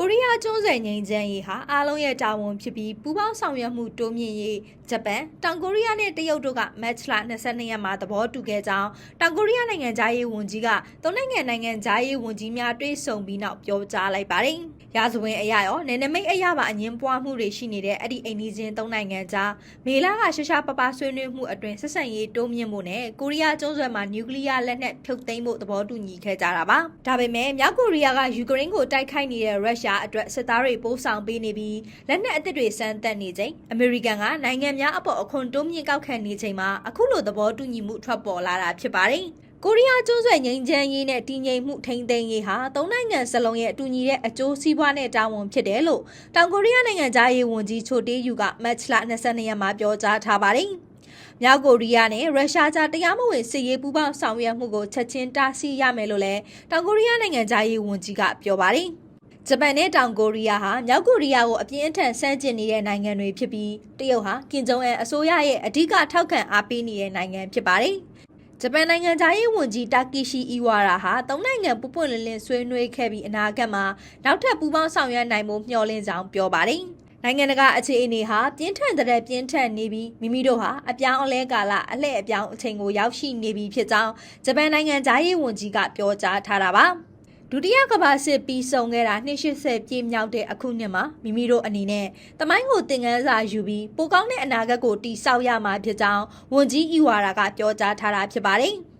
ကိုရီးယားကျွန်းဆွယ်ငြိမ်းချမ်းရေးဟာအားလုံးရဲ့တာဝန်ဖြစ်ပြီးပူးပေါင်းဆောင်ရွက်မှုတိုးမြင့်ရေးဂျပန်တောင်ကိုရီးယားနဲ့တရုတ်တို့ကမတ်လ22ရက်မှာသဘောတူခဲ့ကြောင်းတောင်ကိုရီးယားနိုင်ငံသားရေးဝန်ကြီးကသုံးနိုင်ငံနိုင်ငံသားရေးဝန်ကြီးများတွေ့ဆုံပြီးနောက်ပြောကြားလိုက်ပါတယ်။ရာဇဝင်အရရောနယ်နိမိတ်အရပါအငင်းပွားမှုတွေရှိနေတဲ့အဲ့ဒီအိမ်နီးချင်းသုံးနိုင်ငံကြားမေလာကရှရှာပပဆွေးနွေးမှုအတွင်ဆက်ဆံရေးတိုးမြင့်မှုနဲ့ကိုရီးယားကျွန်းဆွယ်မှာနျူကလ িয়ার လက်နက်ဖြုတ်သိမ်းမှုသဘောတူညီခဲ့ကြတာပါ။ဒါပေမဲ့မြောက်ကိုရီးယားကယူကရိန်းကိုတိုက်ခိုက်နေတဲ့ရုရှားအတွက်စစ်သားတွေပိုးဆောင်ပေးနေပြီးလက်နက်အသစ်တွေစမ်းသပ်နေချိန်အမေရိကန်ကနိုင်ငံများအပေါ်အခွန်တိုးမြင့်ကောက်ခံနေချိန်မှာအခုလိုသဘောတူညီမှုထွက်ပေါ်လာတာဖြစ်ပါတယ်။ကိုရီးယားကျွန်းဆွယ်ငြိမ်းချမ်းရေးနဲ့တည်ငြိမ်မှုထိန်းသိမ်းရေးဟာသုံးနိုင်ငံစလုံးရဲ့အတူညီတဲ့အကျိုးစီးပွားနဲ့တာဝန်ဖြစ်တယ်လို့တောင်ကိုရီးယားနိုင်ငံသားရေးဝန်ကြီးချိုတေးယူကမတ်လ22ရက်မှာပြောကြားထားပါတယ်။မြောက်ကိုရီးယားနဲ့ရုရှားကြားတရားမဝင်စစ်ရေးပူးပေါင်းဆောင်ရွက်မှုကိုချက်ချင်းတားဆီးရမယ်လို့လည်းတောင်ကိုရီးယားနိုင်ငံသားရေးဝန်ကြီးကပြောပါတယ်။ ဂျပန်နဲ့တောင်ကိုရီးယားဟာမြောက်ကိုရီးယားကိုအပြင်းအထန်ဆန့်ကျင်နေတဲ့နိုင်ငံတွေဖြစ်ပြီးတရုတ်ဟာကင်ဂျုံအန်အစိုးရရဲ့အဓိကထောက်ခံအားပေးနေတဲ့နိုင်ငံဖြစ်ပါတယ်။ဂျပန်နိုင်ငံသားရေးဝန်ကြီးတာကီရှီအီဝါရာဟာသုံးနိုင်ငံပူပွင့်လင်းလင်းဆွေးနွေးခဲ့ပြီးအနာဂတ်မှာနောက်ထပ်ပူးပေါင်းဆောင်ရွက်နိုင်မှုမျှော်လင့်ကြောင်းပြောပါတယ်။နိုင်ငံတကာအခြေအနေဟာပြင်းထန်တဲ့ပြင်းထန်နေပြီးမိမိတို့ဟာအပြောင်းအလဲကာလအလှည့်အပြောင်းအချိန်ကိုရောက်ရှိနေပြီဖြစ်ကြောင်းဂျပန်နိုင်ငံသားရေးဝန်ကြီးကပြောကြားထားတာပါ။ ဒုတိယကမ္ဘာစစ်ပြီးဆုံးခဲ့တာ280ပြည့်မြောက်တဲ့အခုနှစ်မှာမိမိတို့အနေနဲ့တမိုင်းကိုသင်ခန်းစာယူပြီးပိုကောင်းတဲ့အနာဂတ်ကိုတည်ဆောက်ရမှာဖြစ်ကြောင်းဝန်ကြီးအီဝါရာကပြောကြားထားတာဖြစ်ပါတယ်။